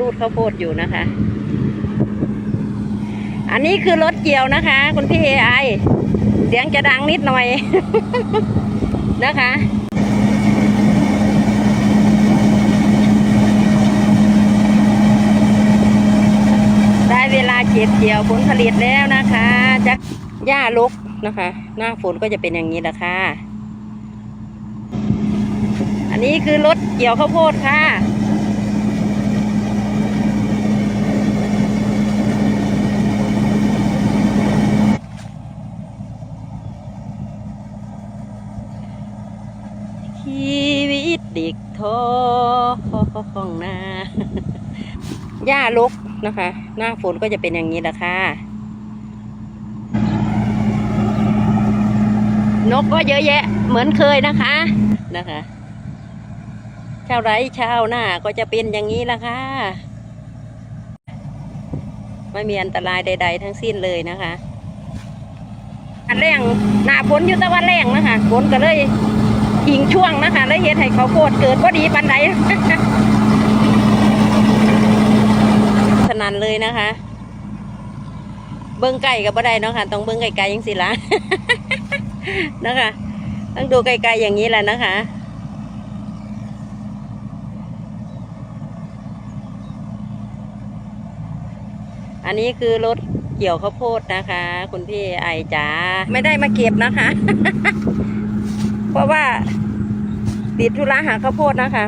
รูดข้าวโพดอยู่นะคะ อันนี้คือรถเกี่ยวนะคะ คุณพี่เอไอเสียงจะดังนิดหน่อย นะคะได้เวลาเก็บเกี่ยวผลผลิตแล้วนะคะจะหญ้าลกนะคะ หน้าฝนก็จะเป็นอย่างนี้แหละค่ะ อันนี้คือรถเกี่ยวข้าวโพดค่ะ ชีวิตเด็กท้องนาหญ้าลกนะคะ หน้าฝนก็จะเป็นอย่างนี้แหละค่ะ นกก็เยอะแยะ เหมือนเคยนะคะนะคะชาวไร่ชาวนาก็จะเป็นอย่างนี้ละค่ะ ไม่มีอันตรายใด ๆ ทั้งสิ้นเลยนะคะอันแรงหน้าฝนอยู่ตะวันแรงนะคะฝนก็เลย ทิ้งช่วงนะคะ แล้วเฮ็ดให้เขาวโพดเกิดพอดีปันใดสนันเลยนะคะ เบิ้งไก่กับบ่ได้เนาะค่ะ ต้องเบิ้งไก่ๆยังสิละนะคะต้องดูไกลๆอย่างนี้แหละนะคะ อันนี้คือรถเกี่ยวข้าวโพดนะคะ คุณพี่ไอจ๋าไม่ได้มาเก็บนะคะ เพราะว่าติดธุระหาข้าวโพดนะคะ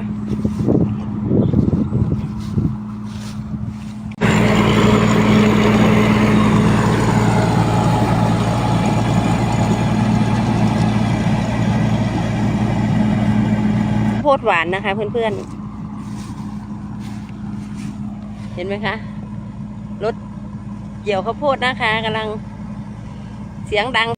ข้าวโพดหวานนะคะเพื่อนๆ เห็นไหมคะ รถเกี่ยวข้าวโพดนะคะกำลังเสียงดัง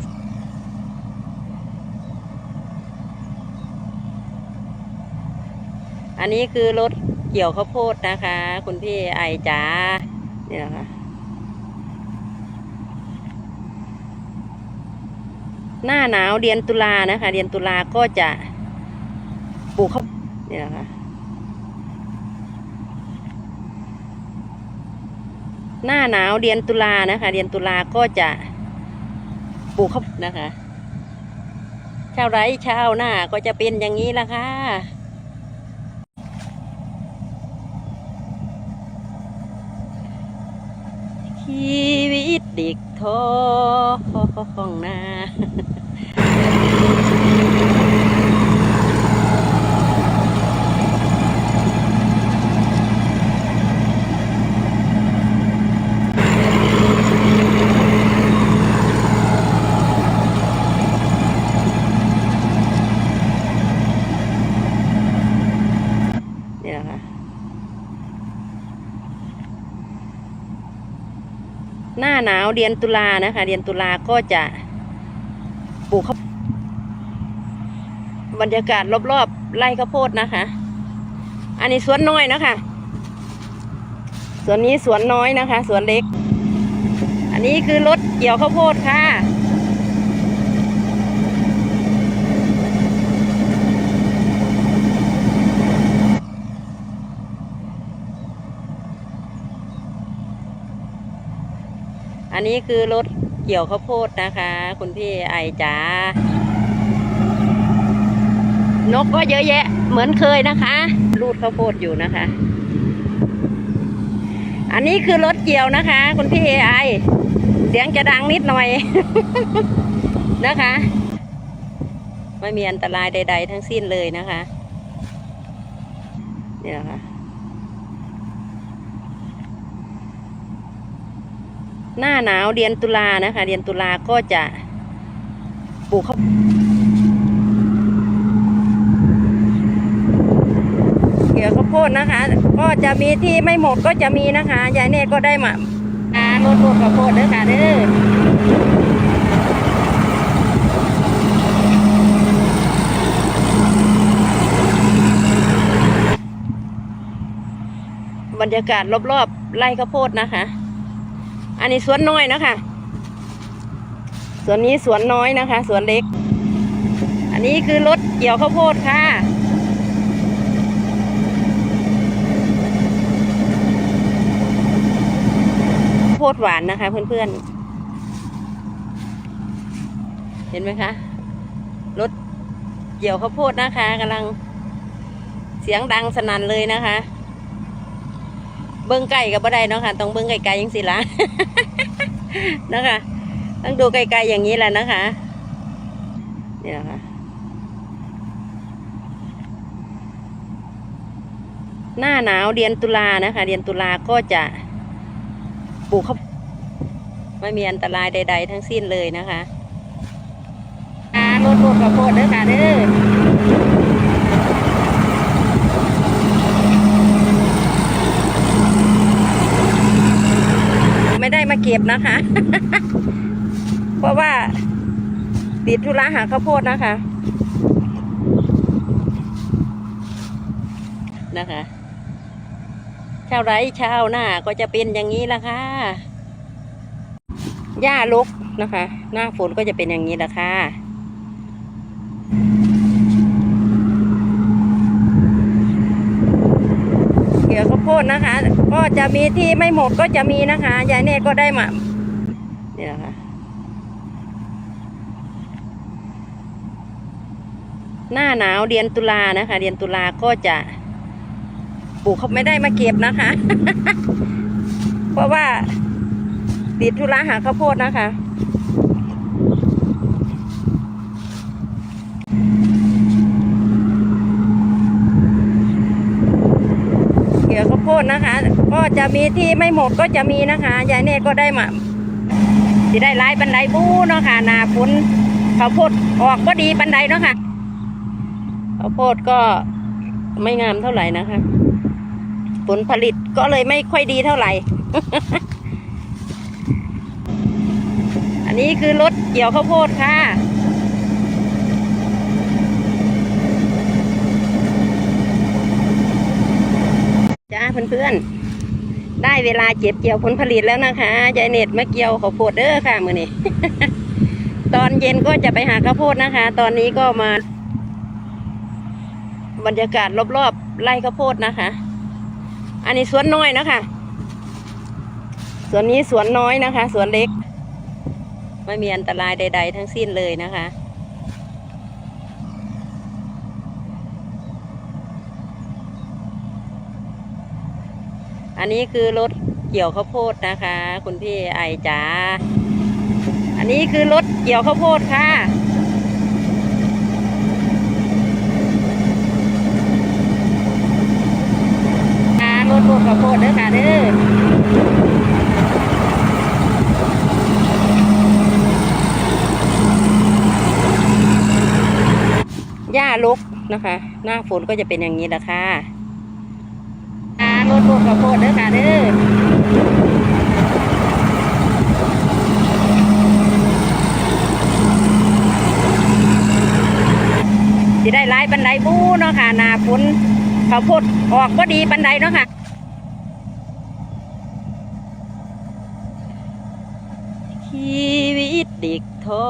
อันนี้คือรถเกี่ยวข้าวโพดนะคะ คุณพี่ไอจ๋าเนี่ยนะคะหน้าหนาวเดือนตุลานะคะ เดือนตุลาก็จะปลูกข้าวเนี่ยนะคะหน้าหนาวเดือนตุลานะคะ เดือนตุลาก็จะปลูกข้าวนะคะชาวไร่ชาวนาก็จะเป็นอย่างนี้ละค่ะ ชีวิตเด็กท้องนา หน้าหนาวเดือนตุลานะคะ เดือนตุลาก็จะปลูกข้าวบรรยากาศรอบๆไร่ข้าวโพดนะคะ อันนี้สวนน้อยนะคะ สวนนี้สวนน้อยนะคะ สวนเล็ก อันนี้คือรถเกี่ยวข้าวโพดค่ะ อันนี้คือรถเกี่ยวข้าวโพดนะคะ คุณพี่ไอจ๋านกก็เยอะแยะ เหมือนเคยนะคะ รูดข้าวโพดอยู่นะคะ อันนี้คือรถเกี่ยวนะคะ คุณพี่ไอเสียงจะดังนิดหน่อยนะคะ ไม่มีอันตรายใด ๆ ทั้งสิ้นเลยนะคะนี่แหละค่ะ หน้าหนาวเดือนตุลานะคะ เดือนตุลาก็จะปลูกข้าวเกี่ยวข้าวโพดนะคะ ก็จะมีที่ไม่หมดก็จะมีนะคะยายเน่ก็ได้มาอ่ารถปลูกข้าวโพดเด้อค่ะเด้อบรรยากาศรอบๆไร่ข้าวโพดนะคะ อันนี้สวนน้อยนะคะสวนนี้สวนน้อยนะคะ สวนเล็ก อันนี้คือรถเกี่ยวข้าวโพดค่ะโพดหวานนะคะ เพื่อนๆ เห็นไหมคะ รถเกี่ยวข้าวโพดนะคะกำลังเสียงดังสนั่นเลยนะคะ เบิ้งไก่กับบ่ได้เนาะค่ะ ต้องเบิ้งไกลๆยังสิละนะคะต้องดูไกลๆอย่างนี้แหละนะคะนี่นะคะหน้าหนาวเดือนตุลานะคะเดือนตุลาก็จะปลูกข้าวไม่มีอันตรายใด ๆ ทั้งสิ้นเลยนะคะอ่ารถปลูกข้าวโพดเด้อค่ะเด้อไม่ได้มาเก็บนะคะ เพราะว่าติดธุระหาข้าวโพดนะคะ นะคะชาวไร่ชาวนาก็จะเป็นอย่างนี้ละค่ะ หญ้าลกนะคะ หน้าฝนก็จะเป็นอย่างนี้ละค่ะเกี่ยวข้าวโพดนะคะ ก็จะมีที่ไม่หมดก็จะมีนะคะยายเนตก็ได้มานี่นะคะหน้าหนาวเดือนตุลานะคะเดือนตุลาก็จะปลูกเขาไม่ได้มาเก็บนะคะ เพราะว่าติดธุระหาข้าวโพดนะคะ เกี่ยวข้าวโพดนะคะ ก็จะมีที่ไม่หมดก็จะมีนะคะยายเนตก็ได้มาสิได้ไล่บันไดบู้เนาะค่ะนาฝนข้าวโพดออกก็ดีบันไดเนาะค่ะข้าวโพดก็ไม่งามเท่าไหร่นะคะ ผลผลิตก็เลยไม่ค่อยดีเท่าไหร่ อันนี้คือรถเกี่ยวข้าวโพดค่ะจ้าเพื่อนๆ ได้เวลาเก็บเกี่ยวผลผลิตแล้วนะคะยายเน็ตมาเกี่ยวข้าวโพดเด้อค่ะมือนี้ ตอนเย็นก็จะไปหาข้าวโพดนะคะ ตอนนี้ก็มา บรรยากาศรอบๆไร่ข้าวโพดนะคะ อันนี้สวนน้อยนะคะสวนนี้สวนน้อยนะคะ สวนเล็ก ไม่มีอันตรายใด ๆ ทั้งสิ้นเลยนะคะ อันนี้คือรถเกี่ยวข้าวโพดนะคะ คุณพี่ไอจ๋า อันนี้คือรถเกี่ยวข้าวโพดค่ะค่ะรถปลูกข้าวโพดเด้อค่ะเด้อหญ้าลกนะคะ หน้าฝนก็จะเป็นอย่างนี้แหละค่ะ ลูกข้าวโพดเด้อค่ะเด้อสิได้ไล่บันไดบูเนาะค่ะหน้าฝนข้าวโพดออกก็ดีบันไดเนาะค่ะชีวิตเด็กท้อ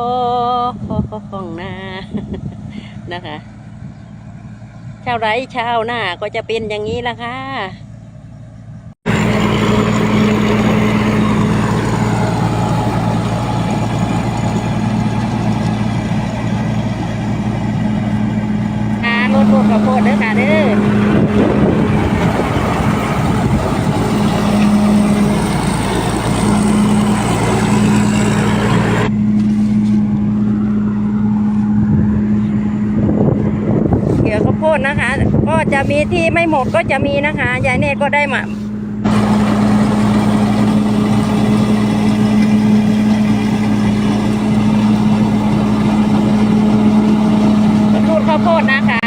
งนานะคะชาวไร่ชาวนาก็จะเป็นอย่างนี้ละค่ะรถปลูกข้าวโพด เด้อค่ะเด้อเกี่ยวข้าวโพดนะคะ ก็จะมีที่ไม่หมดก็จะมีนะคะ ยายเน่ก็ได้มา พูดข้าวโพดนะคะ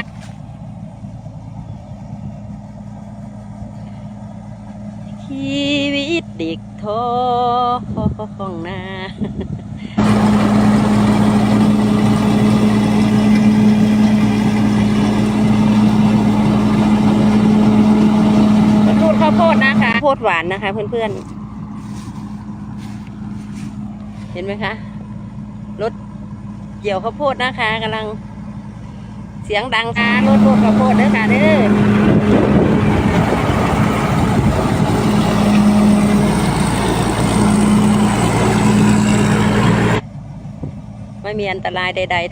ชีวิตเด็กท้องนาพูดข้าวโพดนะคะโพดหวานนะคะ เพื่อนๆ เห็นไหมคะรถเกี่ยวข้าวโพดนะคะกำลังเสียงดังค่ะรถปลูกข้าวโพดเด้อค่ะเด้อ ไม่มีอันตรายใดๆทั้ง